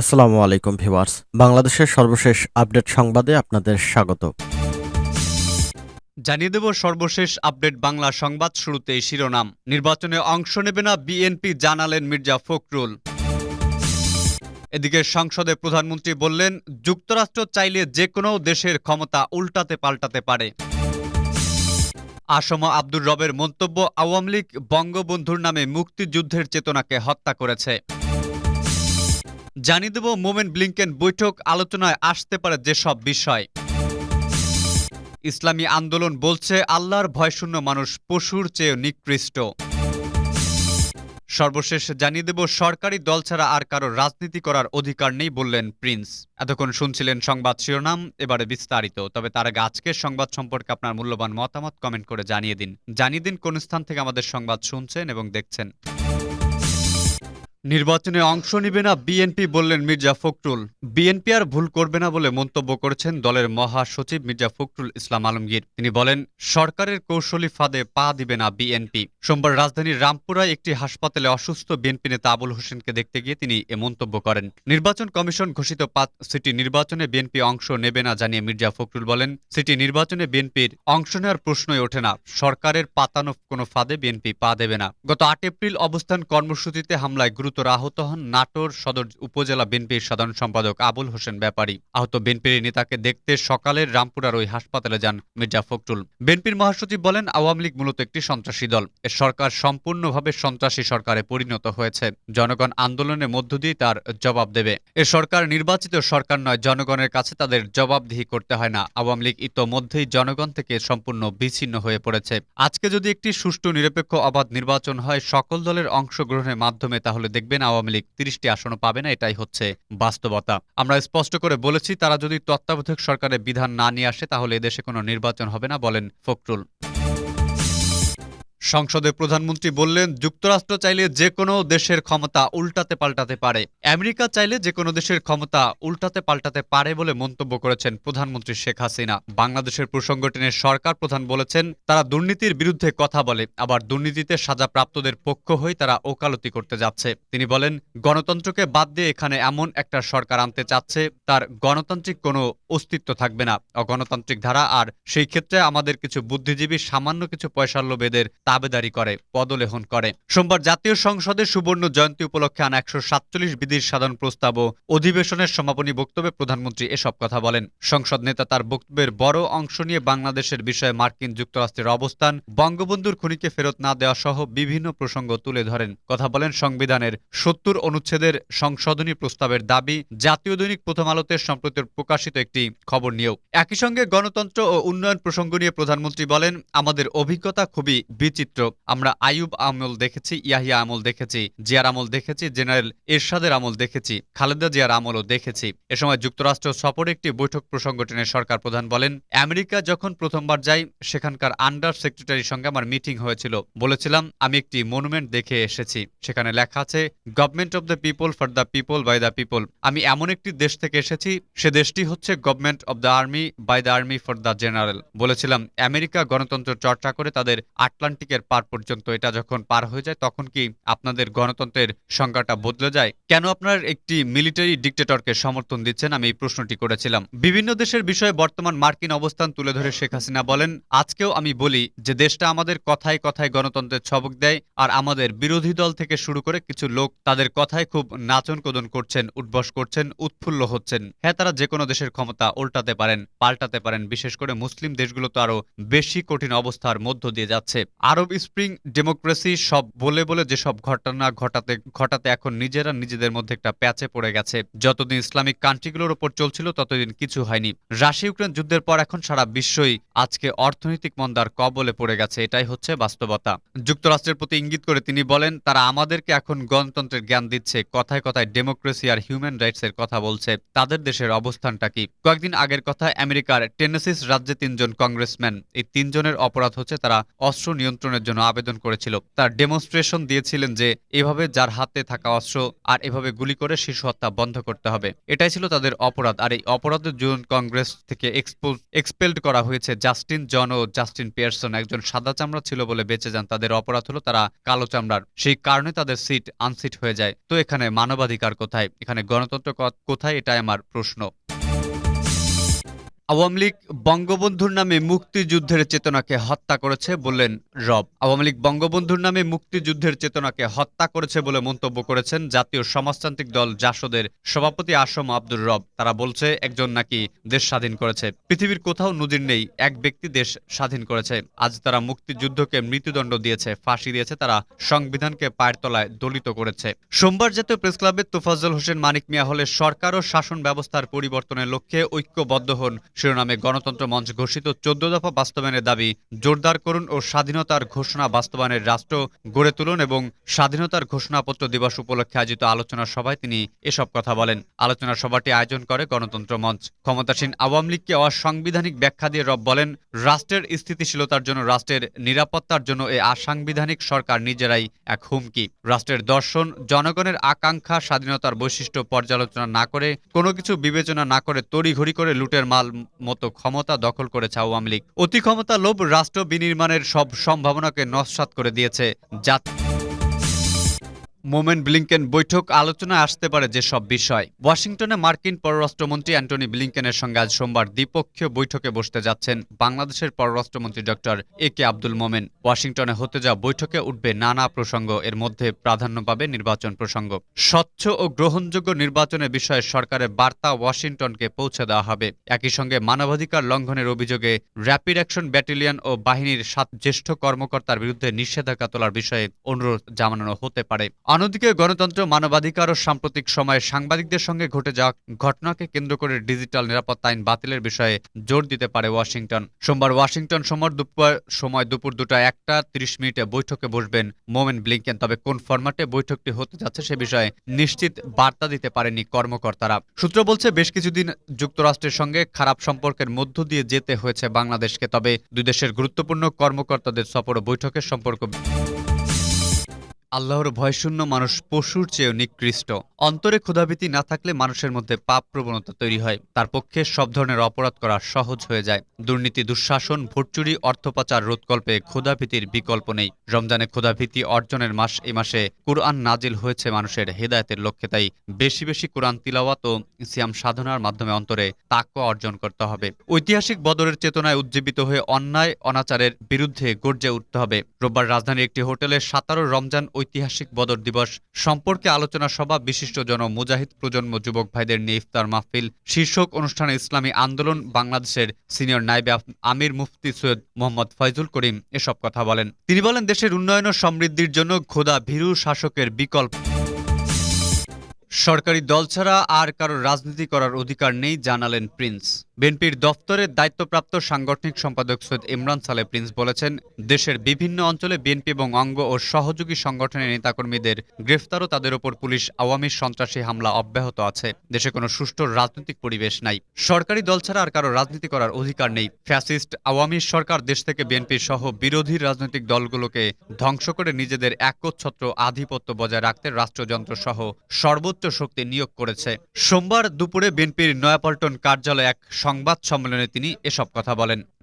আসসালামু আলাইকুম ভিউয়ার্স। বাংলাদেশের সর্বশেষ আপডেট সংবাদে আপনাদের স্বাগত। জানিয়ে দেব সর্বশেষ আপডেট বাংলা সংবাদ শুরুতেই শিরোনাম। নির্বাচনে অংশ নেবে না বিএনপি, জানালেন মির্জা ফখরুল। এদিকে সংসদে প্রধানমন্ত্রী বললেন, যুক্তরাষ্ট্র চাইলে যে কোনো দেশের ক্ষমতা উল্টাতে পাল্টাতে পারে। আসম আব্দুর রবের মন্তব্য আওয়ামী লীগ বঙ্গবন্ধুর নামে মুক্তিযুদ্ধের চেতনাকে হত্যা করেছে। জানিয়ে দেব মোমেন ব্লিংকেন বৈঠক আলোচনায় আসতে পারে যেসব বিষয়। ইসলামী আন্দোলন বলছে আল্লাহর ভয়শূন্য মানুষ পশুর চেয়ে নিকৃষ্ট। সর্বশেষ জানিয়ে দেব, সরকারি দল ছাড়া আর কারও রাজনীতি করার অধিকার নেই বললেন প্রিন্স। এতক্ষণ শুনছিলেন সংবাদ শিরোনাম, এবারে বিস্তারিত। তবে তার আগে আজকের সংবাদ সম্পর্কে আপনার মূল্যবান মতামত কমেন্ট করে জানিয়ে দিন। জানিয়ে দিন কোন স্থান থেকে আমাদের সংবাদ শুনছেন এবং দেখছেন। নির্বাচনে অংশ নিবে না বিএনপি বললেন মির্জা ফখরুল। বিএনপি আর ভুল করবে না বলে মন্তব্য করেছেন দলের মহাসচিব মির্জা ফখরুল ইসলাম আলমগীর। তিনি বলেন, সরকারের কৌশলী ফাঁদে পা দিবে না বিএনপি। সোমবার রাজধানীর রামপুরায় একটি হাসপাতালে অসুস্থ বিএনপি নেতা আবুল হোসেনকে দেখতে গিয়ে তিনি এ মন্তব্য করেন। নির্বাচন কমিশন ঘোষিত পাঁচ সিটি নির্বাচনে বিএনপি অংশ নেবে না জানিয়ে মির্জা ফখরুল বলেন, সিটি নির্বাচনে বিএনপির অংশ নেওয়ার প্রশ্নই ওঠে না। সরকারের পাতানো কোনো ফাঁদে বিএনপি পা দেবে না। গত আট এপ্রিল অবস্থান কর্মসূচিতে হামলায় গুরুতর আহত হন নাটোর সদর উপজেলা বিএনপির সাধারণ সম্পাদক আবুল হোসেন ব্যাপারী। আহত বিএনপির নেতাকে দেখতে সকালের রামপুরার ওই হাসপাতালে যান মির্জা ফখরুল। বিএনপির মহাসচিব বলেন, আওয়ামী লীগ মূলত একটি সন্ত্রাসী দল। এ সরকার সম্পূর্ণভাবে সন্ত্রাসী সরকারে পরিণত হয়েছে। জনগণ আন্দোলনের মধ্য দিয়ে তার জবাব দেবে। এ সরকার নির্বাচিত সরকার নয়, জনগণের কাছে তাদের জবাবদিহি করতে হয় না। আওয়ামী লীগ ইতোমধ্যেই জনগণ থেকে সম্পূর্ণ বিচ্ছিন্ন হয়ে পড়েছে। আজকে যদি একটি সুষ্ঠু, নিরপেক্ষ, অবাধ নির্বাচন হয়, সকল দলের অংশগ্রহণের মাধ্যমে তাহলে দেখবেন আওয়ামী লীগ তিরিশটি আসনও পাবে না, এটাই হচ্ছে বাস্তবতা। আমরা স্পষ্ট করে বলেছি, তারা যদি তত্ত্বাবধায়ক সরকারের বিধান না নিয়ে আসে, তাহলে এদেশে কোনো নির্বাচন হবে না, বলেন ফখরুল। সংসদে প্রধানমন্ত্রী বললেন, যুক্তরাষ্ট্র চাইলে যে কোনো দেশের ক্ষমতা উল্টাতে পাল্টাতে পারে। আমেরিকা চাইলে যে কোনো দেশের ক্ষমতা উল্টাতে পাল্টাতে পারে বলে মন্তব্য করেছেন প্রধানমন্ত্রী শেখ হাসিনা। বাংলাদেশের প্রসঙ্গ টেনে সরকার প্রধান বলেছেন, তারা দুর্নীতির বিরুদ্ধে কথা বলে, আবার দুর্নীতিতে সাজাপ্রাপ্তদের পক্ষ হয়ে তারা ওকালতি করতে যাচ্ছে। তিনি বলেন, গণতন্ত্রকে বাদ দিয়ে এখানে এমন একটা সরকার আনতে চাচ্ছে, তার গণতান্ত্রিক কোনো অস্তিত্ব থাকবে না। অগণতান্ত্রিক ধারা, আর সেই ক্ষেত্রে আমাদের কিছু বুদ্ধিজীবী সামান্য কিছু পয়সার লোভেদের তাবেদারি করে, পদলেহন করে। সোমবার জাতীয় সংসদের সুবর্ণ জয়ন্তী উপলক্ষে আনা একশো সাতচল্লিশ বিধির সাধারণ প্রস্তাব ও অধিবেশনের সমাপনী বক্তব্যে প্রধানমন্ত্রী এসব কথা বলেন। সংসদ নেতা তার বক্তব্যের বড় অংশ নিয়ে বাংলাদেশের বিষয়ে মার্কিন যুক্তরাষ্ট্রের অবস্থান, বঙ্গবন্ধুর খুনিকে ফেরত না দেওয়া সহ বিভিন্ন প্রসঙ্গ তুলে ধরেন। কথা বলেন সংবিধানের সত্তর অনুচ্ছেদের সংশোধনী প্রস্তাবের দাবি, জাতীয় দৈনিক প্রথম আলোতে সম্প্রতি প্রকাশিত একটি খবর নিয়েও। একই সঙ্গে গণতন্ত্র ও উন্নয়ন প্রসঙ্গ নিয়ে প্রধানমন্ত্রী বলেন, আমাদের অভিজ্ঞতা খুবই বিচিত্র। আমরা আইয়ুব আমল দেখেছি, ইয়াহিয়া আমল দেখেছি, জিয়ার আমল দেখেছি, জেনারেল এরশাদের আমল দেখেছি, খালেদা জিয়ার আমলও দেখেছি। এ সময় যুক্তরাষ্ট্র সফরে একটি বৈঠক প্রসঙ্গ টেনে সরকার প্রধান বলেন, আমেরিকা যখন প্রথমবার যাই সেখানকার আন্ডার সেক্রেটারির সঙ্গে আমার মিটিং হয়েছিল। বলেছিলাম, আমি একটি মনুমেন্ট দেখে এসেছি। সেখানে লেখা আছে, government of the people for the people by the people. আমি এমন একটি দেশ থেকে এসেছি, সে দেশটি হচ্ছে government of the army by the army for the general. বলেছিলাম, আমেরিকা গণতন্ত্র চর্চা করে তাদের আটলান্টিকের পার পর্যন্ত এটা যখন পার হয়ে যায়, তখন কি আপনাদের গণতন্ত্রের সংজ্ঞাটা বদলে যায়? কেন আপনার একটি মিলিটারি ডিক্টেটরকে সমর্থন দিচ্ছেন? আমি এই প্রশ্নটি করেছিলাম। বিভিন্ন দেশের বিষয়ে বর্তমান মার্কিন অবস্থান তুলে ধরে শেখ হাসিনা বলেন, আজকেও আমি বলি যে দেশটা আমাদের কথায় কথায় গণতন্ত্রের ছবক দেয় আর আমাদের বিরোধী দল থেকে শুরু করে কিছু লোক তাদের কথায় খুব নাচন কোদন করছেন উদ্বস করছেন, উৎফুল্ল হচ্ছেন। হ্যাঁ তারা যে কোনো দেশের ক্ষমতা উল্টাতে পারেন, পাল্টাতে পারেন। বিশেষ করে মুসলিম দেশগুলো তো আরও বেশি কঠিন অবস্থার মধ্য দিয়ে যাচ্ছে। আরব স্প্রিং, ডেমোক্রেসি, সব বলে বলে যেসব ঘটনা ঘটাতে ঘটাতে এখন নিজেরা নিজেদের মধ্যে একটা প্যাচে পড়ে গেছে। যতদিন ইসলামিক কান্ট্রিগুলোর ওপর চলছিল, ততদিন কিছু হয়নি। রাশিয়া ইউক্রেন যুদ্ধের পর এখন সারা বিশ্বই আজকে অর্থনৈতিক মন্দার কবলে পড়ে গেছে, এটাই হচ্ছে বাস্তবতা। যুক্তরাষ্ট্রের প্রতি ইঙ্গিত করে তিনি বলেন, তারা আমাদেরকে এখন গণতন্ত্রের জ্ঞান দিচ্ছে, কথায় কথায় ডেমোক্রেসি আর হিউম্যান রাইটস এর কথা বলছে। তাদের দেশের অবস্থানটা কি? কয়েকদিন আগের কথা, আমেরিকার টেনেসিস রাজ্যে তিনজন কংগ্রেসম্যান। এই তিনজনের অপরাধ হচ্ছে তারা অস্ত্র নিয়ন্ত্রণের জন্য আবেদন করেছিল। তার ডেমনস্ট্রেশন দিয়েছিলেন যে এভাবে যার হাতে থাকা অস্ত্র আর এভাবে গুলি করে শিশু হত্যা বন্ধ করতে হবে। এটাই ছিল তাদের অপরাধ। আর এই অপরাধের জন্য কংগ্রেস থেকে এক্সপেলড করা হয়েছে। জাস্টিন জন ও জাস্টিন পিয়ারসন একজন সাদা চামড়া ছিল বলে বেঁচে যান। তাদের অপরাধ হলো তারা কালো চামড়ার। সেই কারণে তাদের সিট আনসিট হয়ে যায়। তো এখানে মানবাধিকার কোথায়? এখানে গণতন্ত্র কোথায়? এটাই আমার প্রশ্ন। আওয়ামী লীগ বঙ্গবন্ধুর নামে মুক্তিযুদ্ধের চেতনাকে হত্যা করেছে বললেন রব। আওয়ামী লীগ বঙ্গবন্ধুর নামে মুক্তিযুদ্ধের চেতনাকে হত্যা করেছে বলে মন্তব্য করেছেন জাতীয় সমাজতান্ত্রিক দল জাসদের সভাপতি আসম আব্দুর রব। তারা বলছে, একজন নাকি দেশ স্বাধীন করেছে। পৃথিবীর কোথাও নজির নেই, এক ব্যক্তি দেশ স্বাধীন করেছে। আজ তারা মুক্তিযুদ্ধকে মৃত্যুদণ্ড দিয়েছে, ফাঁসি দিয়েছে, তারা সংবিধানকে পায়ের তলায় দলিত করেছে। সোমবার জাতীয় প্রেস ক্লাবে তোফাজ্জল হোসেন, মানিক মিয়া হলে সরকার ও শাসন ব্যবস্থার পরিবর্তনের লক্ষ্যে ঐক্যবদ্ধ হন শিরোনামে গণতন্ত্র মঞ্চ ঘোষিত চোদ্দ দফা বাস্তবায়নের দাবি জোরদার করুন ও স্বাধীনতার ঘোষণা বাস্তবায়নের রাষ্ট্র গড়ে তুলুন এবং স্বাধীনতার ঘোষণাপত্র দিবস উপলক্ষে আয়োজিত আলোচনা সভায় তিনি এসব কথা বলেন। আলোচনা সভাটি আয়োজন করে গণতন্ত্র মঞ্চ। ক্ষমতাসীন আওয়ামী লীগকে অসাংবিধানিক ব্যাখ্যা দিয়ে রব বলেন, রাষ্ট্রের স্থিতিশীলতার জন্য, রাষ্ট্রের নিরাপত্তার জন্য এই আসাংবিধানিক সরকার নিজেরাই এক হুমকি। রাষ্ট্রের দর্শন, জনগণের আকাঙ্ক্ষা, স্বাধীনতার বৈশিষ্ট্য পর্যালোচনা না করে কোনো কিছু বিবেচনা না করে তড়িঘড়ি করে লুটের মাল মতো ক্ষমতা দখল করেছে আওয়ামী লীগ। অতি ক্ষমতা লোভ রাষ্ট্র বিনির্মাণের সব সম্ভাবনাকে নস্বাত করে দিয়েছে জাত। মোমেন ব্লিংকেন বৈঠক আলোচনায় আসতে পারে যেসব বিষয়। ওয়াশিংটনে মার্কিন পররাষ্ট্রমন্ত্রী অ্যান্টনি ব্লিংকেনের সঙ্গে আজ সোমবার দ্বিপক্ষীয় বৈঠকে বসতে যাচ্ছেন বাংলাদেশের পররাষ্ট্রমন্ত্রী ডক্টর এ কে আব্দুল মোমেন। ওয়াশিংটনে হতে যাওয়া বৈঠকে উঠবে নানা প্রসঙ্গ, এর মধ্যে প্রাধান্য পাবে নির্বাচন প্রসঙ্গ। স্বচ্ছ ও গ্রহণযোগ্য নির্বাচনের বিষয়ে সরকারের বার্তা ওয়াশিংটনকে পৌঁছে দেওয়া হবে। একই সঙ্গে মানবাধিকার লঙ্ঘনের অভিযোগে র্যাপিড অ্যাকশন ব্যাটালিয়ন ও বাহিনীর সাত জ্যেষ্ঠ কর্মকর্তার বিরুদ্ধে নিষেধাজ্ঞা তোলার বিষয়ে অনুরোধ জানানো হতে পারে। অন্যদিকে গণতন্ত্র, মানবাধিকার ও সাম্প্রতিক সময়ে সাংবাদিকদের সঙ্গে ঘটে যাওয়া ঘটনাকে কেন্দ্র করে ডিজিটাল নিরাপত্তা আইন বাতিলের বিষয়ে জোর দিতে পারে ওয়াশিংটন। সোমবার ওয়াশিংটন সময় দুপুর সময় দুপুর দুটা একটা তিরিশ মিনিটে বৈঠকে বসবেন মোমেন ব্লিংকেন। তবে কোন ফরম্যাটে বৈঠকটি হতে যাচ্ছে সে বিষয়ে নিশ্চিত বার্তা দিতে পারেনি কর্মকর্তারা। সূত্র বলছে, বেশ কিছুদিন যুক্তরাষ্ট্রের সঙ্গে খারাপ সম্পর্কের মধ্য দিয়ে যেতে হয়েছে বাংলাদেশকে। তবে দুই দেশের গুরুত্বপূর্ণ কর্মকর্তাদের সফর বৈঠকের সম্পর্ক আল্লাহর ভয়শূন্য মানুষ পশুর চেয়েও নিকৃষ্ট। অন্তরে ক্ষুধাভীতি না থাকলে মানুষের মধ্যে পাপ প্রবণতা তৈরি হয়। তার পক্ষে সব ধরনের অপরাধ করা সহজ হয়ে যায়। দুর্নীতি, দুঃশাসন, ভোটচুরি, অর্থপাচার, রোধকল্পে ক্ষুধাভীতির বিকল্প নেই। রমজানে ক্ষুধাভীতি অর্জনের মাস এ মাসে কুরআন নাজিল হয়েছে মানুষের হেদায়েতের লক্ষ্যে, তাই বেশি বেশি কোরআন তিলাওয়াত ও সিয়াম সাধনার মাধ্যমে অন্তরে তাকওয়া অর্জন করতে হবে। ঐতিহাসিক বদরের চেতনায় উজ্জীবিত হয়ে অন্যায়, অনাচারের বিরুদ্ধে গর্জে উঠতে হবে। রোববার রাজধানীর একটি হোটেলে সাতারো রমজান ঐতিহাসিক বদর দিবস সম্পর্কে আলোচনা সভা বিশিষ্ট জন মুজাহিদ প্রজন্ম যুবক ভাইদের নিয়ে ইফতার মাহফিল, শীর্ষক অনুষ্ঠানে ইসলামী আন্দোলন, বাংলাদেশের সিনিয়র নাইবে আমির মুফতি সৈয়দ মোহাম্মদ ফয়জুল করিম এসব কথা বলেন। তিনি বলেন, দেশের উন্নয়ন ও সমৃদ্ধির জন্য খোদা ভীরু শাসকের বিকল্প। সরকারি দল ছাড়া আর কারও রাজনীতি করার অধিকার নেই জানালেন প্রিন্স। বিএনপির দফতরের দায়িত্বপ্রাপ্ত সাংগঠনিক সম্পাদক সৈয়দ ইমরান সালে প্রিন্স বলেছেন, দেশের বিভিন্ন অঞ্চলে বিএনপি এবং অঙ্গ ও সহযোগী সংগঠনের নেতাকর্মীদের গ্রেফতার ও তাদের ওপর পুলিশ আওয়ামী সন্ত্রাসী হামলা অব্যাহত আছে। দেশে কোনো সুষ্ঠু রাজনৈতিক পরিবেশ নাই। সরকারি দল ছাড়া আর কারও রাজনীতি করার অধিকার নেই। ফ্যাসিস্ট আওয়ামী সরকার দেশ থেকে বিএনপি সহ বিরোধী রাজনৈতিক দলগুলোকে ধ্বংস করে নিজেদের একচ্ছত্র আধিপত্য বজায় রাখতে রাষ্ট্রযন্ত্র সহ সর্বোচ্চ শক্তি নিয়োগ করেছে। সোমবার দুপুরে বিএনপির নয়াপল্টন কার্যালয়ে এক সংবাদ সম্মেলনে তিনি এসব কথা বলেন।